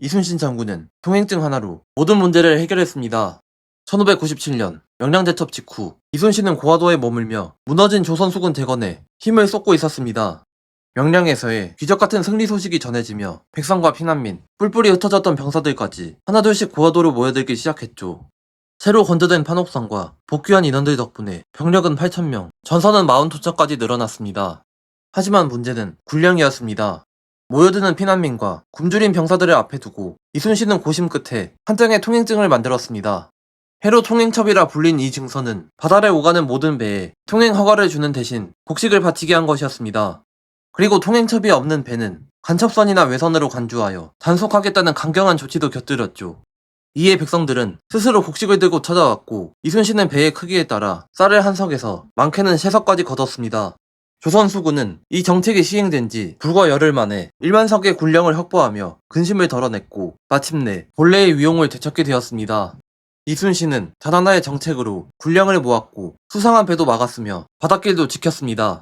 이순신 장군은 통행증 하나로 모든 문제를 해결했습니다. 1597년 명량대첩 직후 이순신은 고화도에 머물며 무너진 조선 수군 대건에 힘을 쏟고 있었습니다. 명량에서의 기적 같은 승리 소식이 전해지며 백성과 피난민, 뿔뿔이 흩어졌던 병사들까지 하나둘씩 고화도로 모여들기 시작했죠. 새로 건조된 판옥선과 복귀한 인원들 덕분에 병력은 8,000명, 전선은 40토차까지 늘어났습니다. 하지만 문제는 군량이었습니다. 모여드는 피난민과 굶주린 병사들을 앞에 두고 이순신은 고심 끝에 한 장의 통행증을 만들었습니다. 해로 통행첩이라 불린 이 증서는 바다를 오가는 모든 배에 통행 허가를 주는 대신 곡식을 바치게 한 것이었습니다. 그리고 통행첩이 없는 배는 간첩선이나 외선으로 간주하여 단속하겠다는 강경한 조치도 곁들였죠. 이에 백성들은 스스로 곡식을 들고 찾아왔고 이순신은 배의 크기에 따라 쌀을 한 석에서 많게는 세 석까지 거뒀습니다. 조선 수군은 이 정책이 시행된 지 불과 열흘 만에 1만 석의 군량을 확보하며 근심을 덜어냈고 마침내 본래의 위용을 되찾게 되었습니다. 이순신은 단 하나의 정책으로 군량을 모았고 수상한 배도 막았으며 바닷길도 지켰습니다.